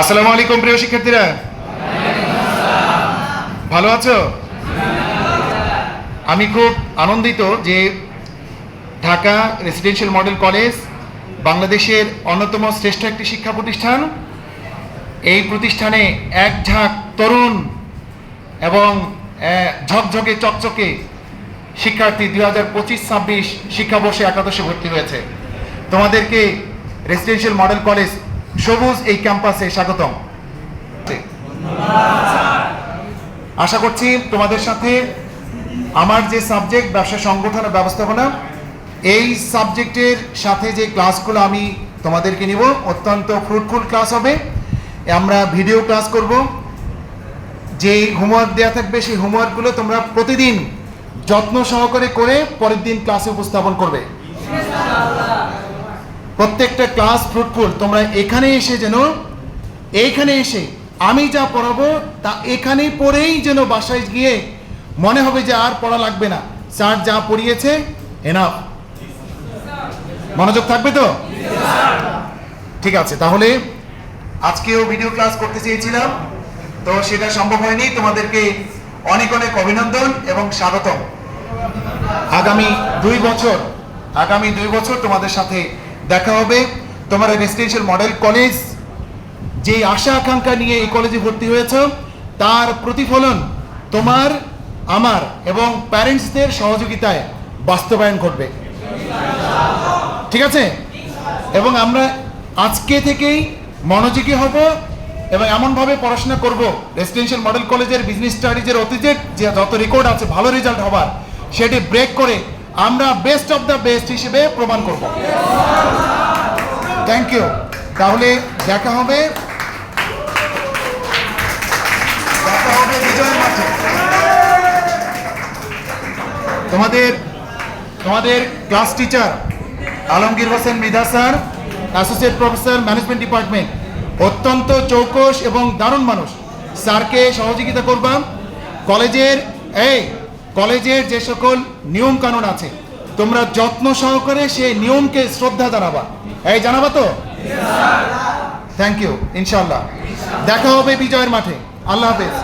আসসালামু আলাইকুম, প্রিয় শিক্ষার্থীরা। ভালো আছো? আমি খুব আনন্দিত যে ঢাকা রেসিডেন্সিয়াল মডেল কলেজ বাংলাদেশের অন্যতম শ্রেষ্ঠ একটি শিক্ষা প্রতিষ্ঠান। এই প্রতিষ্ঠানে এক ঝাঁক তরুণ এবং ঝকঝকে চকচকে শিক্ষার্থী দুই হাজার পঁচিশ ছাব্বিশ শিক্ষাবর্ষে একাদশে ভর্তি হয়েছে। তোমাদেরকে রেসিডেন্সিয়াল মডেল কলেজ সবুজ এই ক্যাম্পাসে স্বাগতম। আশা করছি তোমাদের সাথে আমার যে সাবজেক্ট ব্যবসা সংগঠন ব্যবস্থাপনা, এই সাবজেক্টের সাথে যে ক্লাসগুলো আমি তোমাদেরকে নিব, অত্যন্ত ফ্রুটফুল ক্লাস হবে। আমরা ভিডিও ক্লাস করব। যে হোমওয়ার্ক দেওয়া থাকবে, সেই হোমওয়ার্কগুলো তোমরা প্রতিদিন যত্ন সহকারে করে পরের দিন ক্লাসে উপস্থাপন করবে। প্রত্যেকটা ক্লাস ফ্রুটফুল তোমরা এখানে এসে যেন, এইখানে এসে আমি যা পড়াবো তা এখানেই পড়েই যেন বাসায় গিয়ে মনে হবে যে আর পড়া লাগবে না। স্যার যা পড়িয়েছে এনাফ মনোযোগ থাকবে তো? ঠিক আছে, তাহলে আজকেও ভিডিও ক্লাস করতে চেয়েছিলাম, তো সেটা সম্ভব হয়নি। তোমাদেরকে অনেক অনেক অভিনন্দন এবং স্বাগতম। আগামী দুই বছর, আগামী দুই বছর তোমাদের সাথে দেখা হবে। তোমার রেসিডেন্সিয়াল মডেল কলেজ যে আশা আকাঙ্ক্ষা নিয়ে এই কলেজে ভর্তি হয়েছ, তার প্রতিফলন তোমার, আমার এবং প্যারেন্টসদের সহযোগিতায় বাস্তবায়ন ঘটবে। ঠিক আছে? এবং আমরা আজকে থেকেই মনোযোগী হব এবং এমনভাবে পড়াশোনা করব। রেসিডেন্সিয়াল মডেল কলেজের বিজনেস স্টাডিজের অতীতের যে যত রেকর্ড আছে, ভালো রেজাল্ট হবার, সেটি ব্রেক করে আমরা বেস্ট অফ দ্য বেস্ট হিসেবে প্রমাণ করব। থ্যাংক ইউ তাহলে দেখা হবে। দেখা হবে তোমাদের তোমাদের class teacher Alamgir Hossain Mridha sir associate professor management department অত্যন্ত চৌকস এবং দারুণ মানুষ। স্যারকে সহযোগিতা করবাম। কলেজের, এই কলেজের যে সকল নিয়ম কানুন আছে তোমরা যত্ন সহকারে সেই নিয়মকে শ্রদ্ধা জানাবা। এই জানাবা তো? থ্যাংক ইউ ইনশাল্লাহ দেখা হবে বিজয়ের মাঠে। আল্লাহ হাফেজ।